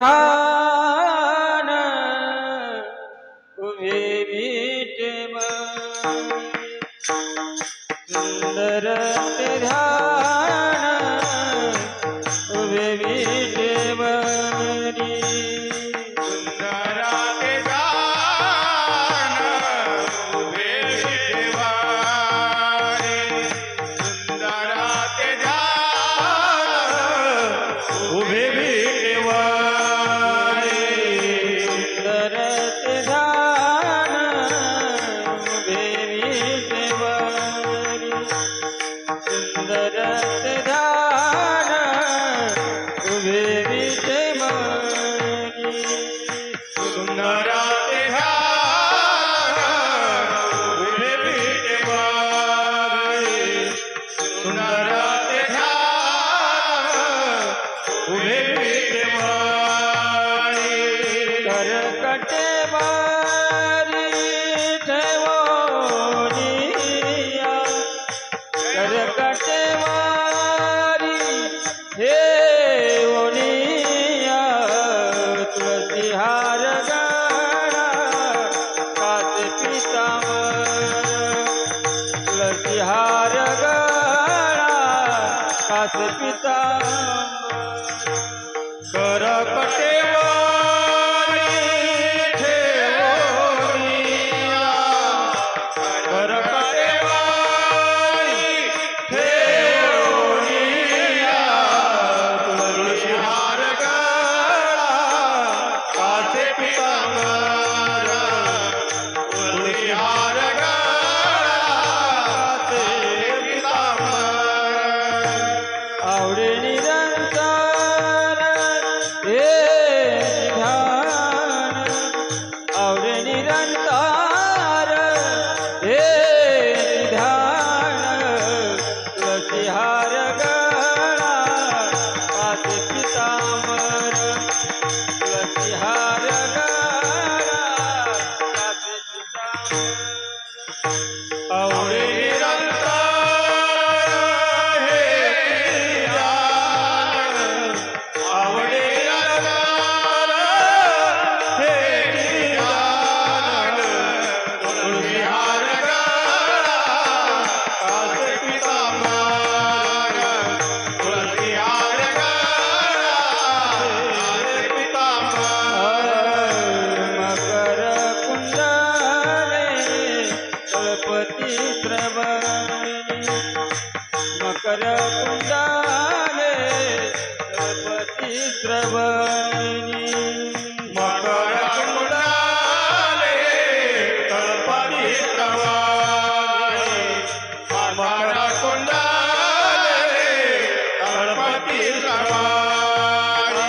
Ah! विहार गाडा कात पितांबर तुळसीहार प्रभरणी मकर कुंडाले प्रपती प्रभरणी मकर कुंडाले कल्पनी प्रभाले मकर कुंडाले कल्पती प्रभाले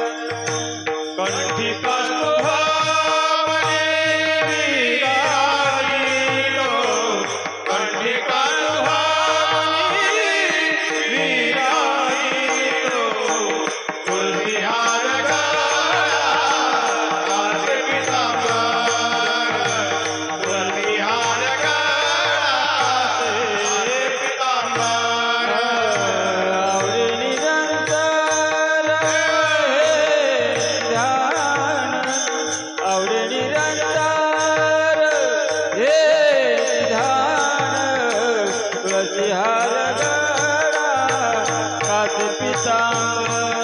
Krishna.